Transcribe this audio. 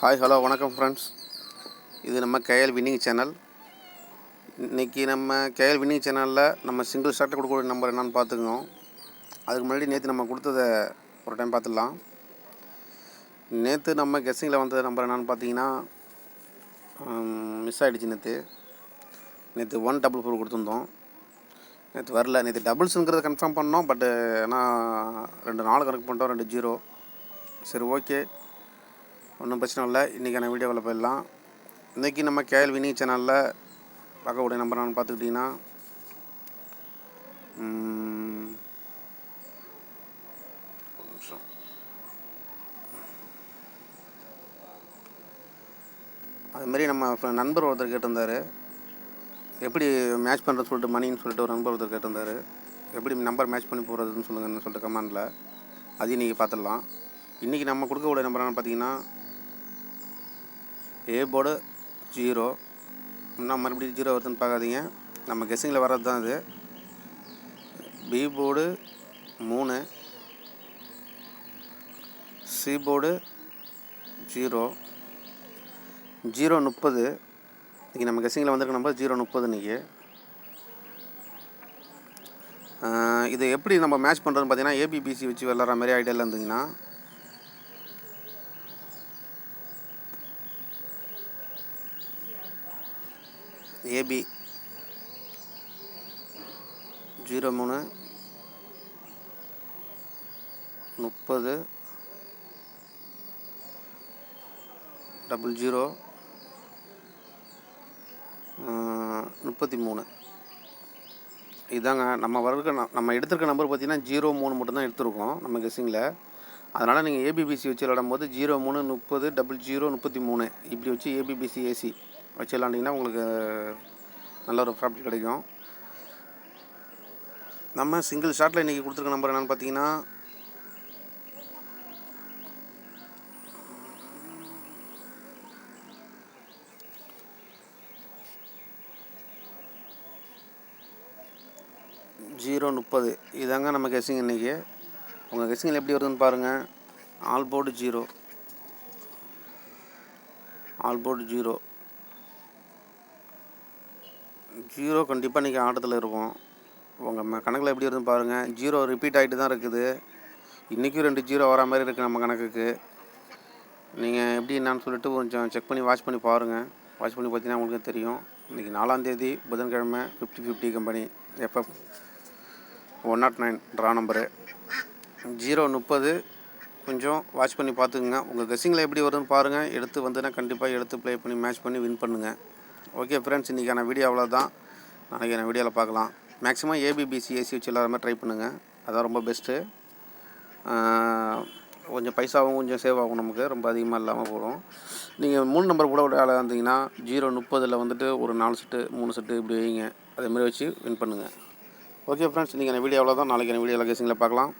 Hi hello வணக்கம் friends இது நம்ம கேஎல் வின்னிங் சேனல் இன்றைக்கி நம்ம கேஎல் வின்னிங் சேனலில் நம்ம சிங்கிள் ஷார்ட்டை கொடுக்கக்கூடிய நம்பர் என்னென்னு பார்த்துக்கோங்க அதுக்கு முன்னாடி நேற்று நம்ம கொடுத்ததை ஒரு டைம் பார்த்துடலாம். நேற்று நம்ம கெஸ்ஸிங்கில் வந்த நம்பர் என்னென்னு பார்த்தீங்கன்னா மிஸ் ஆகிடுச்சு நேற்று நேற்று ஒன் டபுள் ஃபோர் கொடுத்துருந்தோம். நேற்று வரல. நேற்று டபுள்ஸுங்கிறத கன்ஃபார்ம் பண்ணோம். பட்டு ஆனால் ரெண்டு நாலு கணக்கு பண்ணிட்டோம். ரெண்டு ஜீரோ சரி ஓகே ஒன்றும் பிரச்சனை இல்லை. இன்றைக்கான வீடியோவில் போயிடலாம். இன்றைக்கி நம்ம கேஎல் வினி சேனலில் பார்க்கக்கூடிய நம்பர் நான் பார்த்துக்கிட்டிங்கன்னா அதுமாரி நம்ம நண்பர் ஒருத்தர் கேட்டிருந்தார். எப்படி மேட்ச் பண்ணுறது சொல்லிட்டு மணின்னு சொல்லிட்டு ஒரு நண்பர் ஒருத்தர் கேட்டிருந்தார். எப்படி நம்பர் மேட்ச் பண்ணி போகிறதுன்னு சொல்லுங்கன்னு சொல்லிட்டு கமெண்டில் அதையும் நீங்கள் பார்த்துடலாம். இன்றைக்கி நம்ம கொடுக்கக்கூடிய நம்பர் பார்த்தீங்கன்னா ஏ போர்டு ஜீரோ இன்னும் மறுபடியும் ஜீரோ வருதுன்னு பார்க்காதீங்க. நம்ம கெஸ்ஸிங்கில் வர்றது தான் இது பி போர்டு மூணு. சி போர்டு ஜீரோ ஜீரோ முப்பது. இன்றைக்கி நம்ம கெஸ்ஸிங்கில் வந்திருக்க நம்பர் ஜீரோ முப்பது இன்றைக்கி இது எப்படி நம்ம மேட்ச் பண்ணுறதுன்னு பார்த்தீங்கன்னா ஏபிபிசி வச்சு விளாட்ற மாதிரி ஐடியாவில் இருந்தீங்கன்னா ஏபி ஜீரோ மூணு. முப்பது. Double zero. முப்பத்தி மூணு. இதாங்க நம்ம வரக்க நம்ம எடுத்திருக்க நம்பர் பார்த்தீங்கன்னா ஜீரோ மூணு மட்டும்தான் எடுத்திருக்கோம் நம்ம கெஸ்ஸிங்கில் அதனால் நீங்கள் ஏபிபிசி வச்சு விளாடும் போது ஜீரோ மூணு முப்பது டபுள் ஜீரோ முப்பத்தி மூணு. இப்படி வச்சு ஏபிபிசி ஏசி வச்சு விளாண்டிங்கன்னா உங்களுக்கு நல்ல ஒரு ப்ராஃபிட் கிடைக்கும். நம்ம சிங்கிள் ஷாட்டில் இன்றைக்கி கொடுத்துருக்க நம்பர் என்னென்னு பார்த்தீங்கன்னா ஜீரோ முப்பது. இதாங்க நம்ம கெஸ்ஸிங் இன்றைக்கி உங்கள் கெஸ்ஸிங்கில் எப்படி வருதுன்னு பாருங்கள் all board zero all board zero zero கண்டிப்பாக இன்றைக்கி ஆட்டத்தில் இருக்கும் உங்கள் கணக்கில் எப்படி வருதுன்னு பாருங்கள் ஜீரோ ரிப்பீட் ஆகிட்டு தான் இருக்குது. இன்றைக்கும் ரெண்டு ஜீரோ வர மாதிரி இருக்குது நம்ம கணக்குக்கு. நீங்கள் எப்படி என்னான்னு சொல்லிட்டு கொஞ்சம் செக் பண்ணி வாட்ச் பண்ணி பாருங்கள் வாட்ச் பண்ணி பார்த்தீங்கன்னா உங்களுக்கு தெரியும். இன்றைக்கி நாலாந்தேதி புதன்கிழமை fifty fifty company FF one nought nine draw number zero முப்பது கொஞ்சம் வாட்ச் பண்ணி பார்த்துக்குங்க. உங்கள் கெஸ்ஸிங்கில் எப்படி வருதுன்னு பாருங்கள் எடுத்து வந்துன்னா கண்டிப்பாக எடுத்து ப்ளே பண்ணி மேட்ச் பண்ணி வின் பண்ணுங்கள் ஓகே ஃப்ரெண்ட்ஸ் இன்றைக்கான வீடியோ அவ்வளோதான் என்ன வீடியோவில் பார்க்கலாம். மேக்ஸிமம் ஏபிபிசி ஏசி வச்சு எல்லாருமே ட்ரை பண்ணுங்கள் அதான் ரொம்ப பெஸ்ட்டு கொஞ்சம் பைசாவும் கொஞ்சம் சேவ் ஆகும் நமக்கு. ரொம்ப அதிகமாக இல்லாமல் போகும். நீங்கள் மூணு நம்பர் கூட விட ஆளாக இருந்தீங்கன்னா ஜீரோ முப்பதில் வந்துட்டு ஒரு நாலு செட்டு மூணு செட்டு இப்படி வைங்க. அதேமாதிரி வச்சு வின் பண்ணுங்கள் ஓகே ஃப்ரெண்ட்ஸ் இன்றைக்கான வீடியோ அவ்வளோதான் நாளைக்கான வீடியோ கேசிங்கில் பார்க்கலாம்.